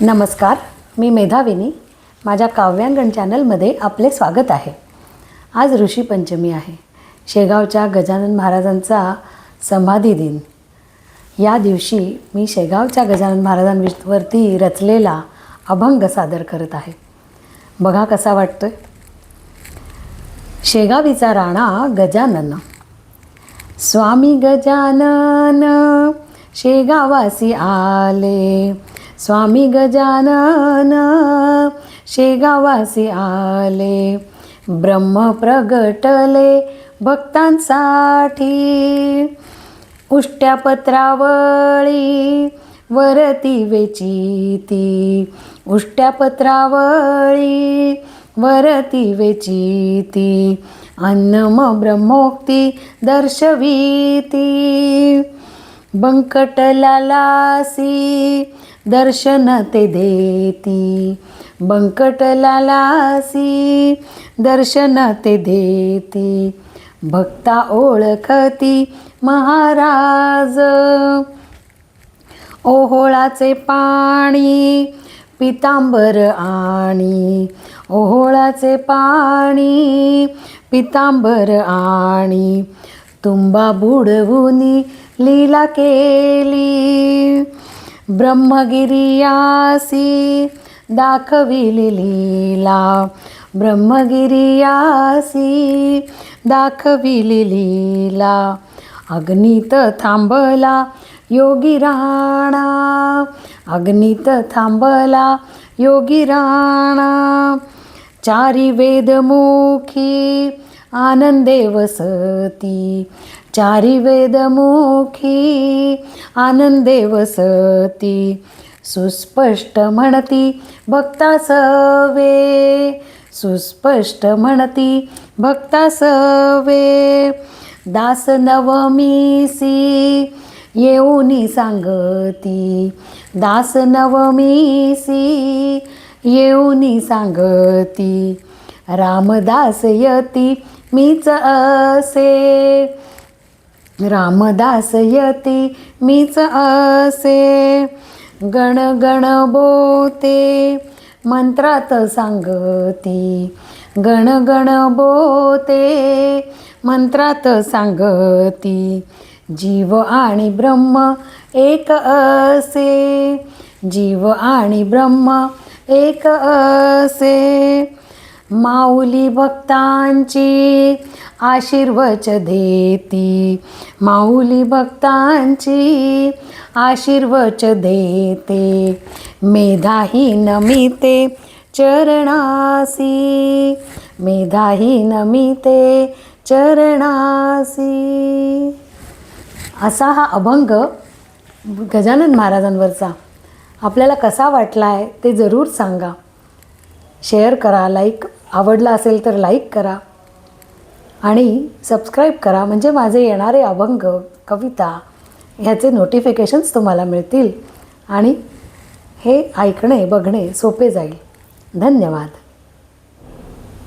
नमस्कार मी मेधाविनी माझ्या काव्यांगण चॅनलमध्ये आपले स्वागत आहे. आज ऋषीपंचमी आहे. शेगावच्या गजानन महाराजांचा समाधी दिन. या दिवशी मी शेगावच्या गजानन महाराजांवरती रचलेला अभंग सादर करत आहे. बघा कसा वाटतोय. शेगावीचा राणा गजानन. स्वामी गजानन शेगावासी आले. स्वामी गजानन शेगावासी आले ब्रह्म प्रगटले भक्तांसाठी. उष्ट्या पत्रावळी वरती वेचिती उष्ट्या पत्रावळी वरती वेचिती अन्नम ब्रह्मोक्ती दर्शविती. बंकटलालासी दर्शन ते देती. बंकटलालासी दर्शन ते देती. भक्ता ओळखती महाराज. ओहोळाचे पाणी पितांबर आणि. ओहोळाचे पाणी पितांबर आणि. तुंबा बुडवुनी लीला केली. ब्रह्मगिरियासी दाखविली लीला. ब्रह्मगिरियासी दाखविली लीला. अग्नित थांबला योगी राणा. अग्नित थांबला योगी राणा. चारी वेदमुखी आनंदे वसती चारी वेदमुखी आनंदे वसती सुस्पष्ट म्हणती भक्ता सवे सुस्पष्ट म्हणती भक्ता सवे दास नवमीसी येऊनी सांगती. दास नवमीसी येऊनी सांगती. रामदास यती मीच असे रामदास यती मीच असे गण गण बोते मंत्रात सांगती. गण गण बोते मंत्रात सांगती. जीव आणि ब्रह्म एक असे जीव आणि ब्रह्म एक असे. माऊली भक्तांची आशीर्वच देती. माऊली भक्तांची आशीर्वच देते. मेधाही नमिते चरणासी. मेधाही नमिते चरणासी. असा हा अभंग गजानन महाराजांवरचा आपल्याला कसा वाटला आहे ते जरूर सांगा. शेअर करा लाईक आवडला असेल तर लाईक करा आणि सबस्क्राईब करा. म्हणजे माझे येणारे अभंग कविता ह्याचे नोटिफिकेशन्स तुम्हाला मिळतील आणि हे ऐकणे बघणे सोपे जाईल. धन्यवाद.